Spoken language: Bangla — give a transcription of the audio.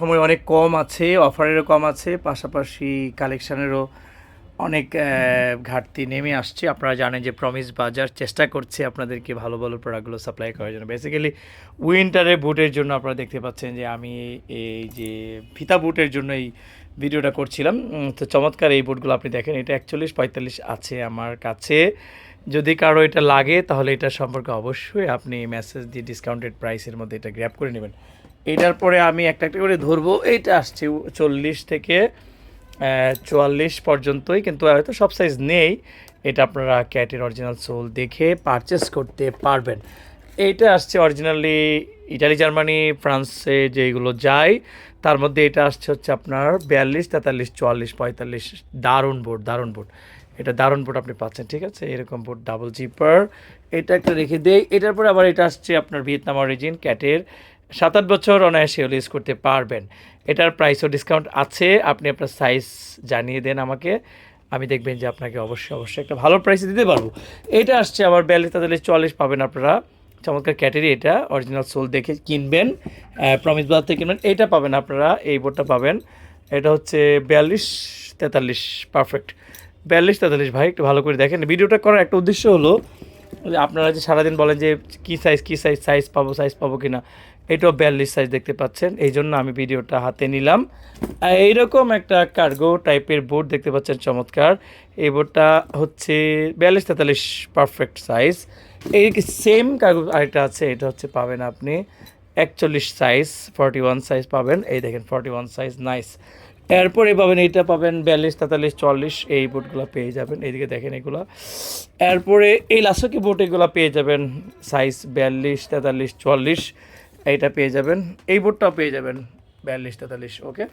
সময় অনেক কম আছে, অফারেরও কম আছে, পাশাপাশি কালেকশানেরও অনেক ঘাটতি নেমে আসছে। আপনারা জানেন যে প্রমিস বাজার চেষ্টা করছে আপনাদেরকে ভালো ভালো প্রোডাক্টগুলো সাপ্লাই করার জন্য। বেসিক্যালি উইন্টারে বুটের জন্য আপনারা দেখতে পাচ্ছেন যে আমি এই যে ফিতা বুটের জন্য এই ভিডিওটা করছিলাম। তো চমৎকার এই বুটগুলো আপনি দেখেন, এটা একচল্লিশ পঁয়তাল্লিশ আছে আমার কাছে। যদি কারও এটা লাগে, তাহলে এটা সম্পর্কে অবশ্যই আপনি মেসেজ দিয়ে ডিসকাউন্টেড প্রাইসের মধ্যে এটা গ্র্যাপ করে নেবেন। এটার পরে আমি একটা একটা করে ধরবো, এইটা আসছে চল্লিশ থেকে চুয়াল্লিশ পর্যন্তই, কিন্তু হয়তো সব সাইজ নেই। এটা আপনারা ক্যাটের অরিজিনাল সোল দেখে পারচেস করতে পারবেন। এইটা আসছে অরিজিনালি ইটালি জার্মানি ফ্রান্সে যেগুলো যায়, তার মধ্যে এটা আসছে হচ্ছে আপনার বিয়াল্লিশ, তেতাল্লিশ, চুয়াল্লিশ, পঁয়তাল্লিশ, দারুণ বোর্ড দারুণ বোর্ড এটা দারুণ বোর্ড আপনি পাচ্ছেন, ঠিক আছে? এরকম বোর্ড ডাবল জিপার এটা একটা রেখে দেই। এটার পরে আবার এটা আসছে আপনার ভিয়েতনাম অরিজিন ক্যাটের সাত আট বছর অনায়াসে ইউজ করতে পারবেন। এটার প্রাইসও ডিসকাউন্ট আছে। আপনি আপনার সাইজ জানিয়ে দেন আমাকে। আমি দেখবেন যে আপনাকে অবশ্যই অবশ্যই একটা ভালো প্রাইসে দিতে পারব। এটা আসছে আবার বিয়াল্লিশ তেতাল্লিশ চল্লিশ পাবেন আপনারা। চমৎকার ক্যাটারি এটা। অরিজিনাল সোল দেখে কিনবেন। প্রমিস বাজার থেকে কিনবেন। এটা পাবেন আপনারা। এই বোর্ডটা পাবেন। এটা হচ্ছে বিয়াল্লিশ তেতাল্লিশ পারফেক্ট বিয়াল্লিশ, তেতাল্লিশ, ভাই, একটু ভালো করে দেখেন। ভিডিওটা করার একটা উদ্দেশ্য হলো আপনারা যে সারাদিন বলেন যে কী সাইজ কী সাইজ সাইজ পাবো সাইজ পাবো কি না এটাও বিয়াল্লিশ সাইজ দেখতে পাচ্ছেন। এই জন্য আমি ভিডিওটা হাতে নিলাম। এইরকম একটা কার্গো টাইপের বোর্ড দেখতে পাচ্ছেন, চমৎকার। এই বোর্ডটা হচ্ছে বিয়াল্লিশ, তেতাল্লিশ পারফেক্ট সাইজ এই সেম কার্গো আরেকটা আছে, এটা হচ্ছে পাবেন আপনি একচল্লিশ সাইজ ফর্টি ওয়ান সাইজ পাবেন। এই দেখেন ফর্টি ওয়ান সাইজ নাইস এরপরে পাবেন এইটা পাবেন বিয়াল্লিশ, তেতাল্লিশ, চল্লিশ, এই বোর্ডগুলো পেয়ে যাবেন। এইদিকে দেখেন এগুলো। এরপরে এই লাসকি বোট এগুলো পেয়ে যাবেন সাইজ বিয়াল্লিশ, তেতাল্লিশ, চল্লিশ, এইটা পেয়ে যাবেন। এই বোটটাও পেয়ে যাবেন, বিয়াল্লিশ, তেতাল্লিশ ওকে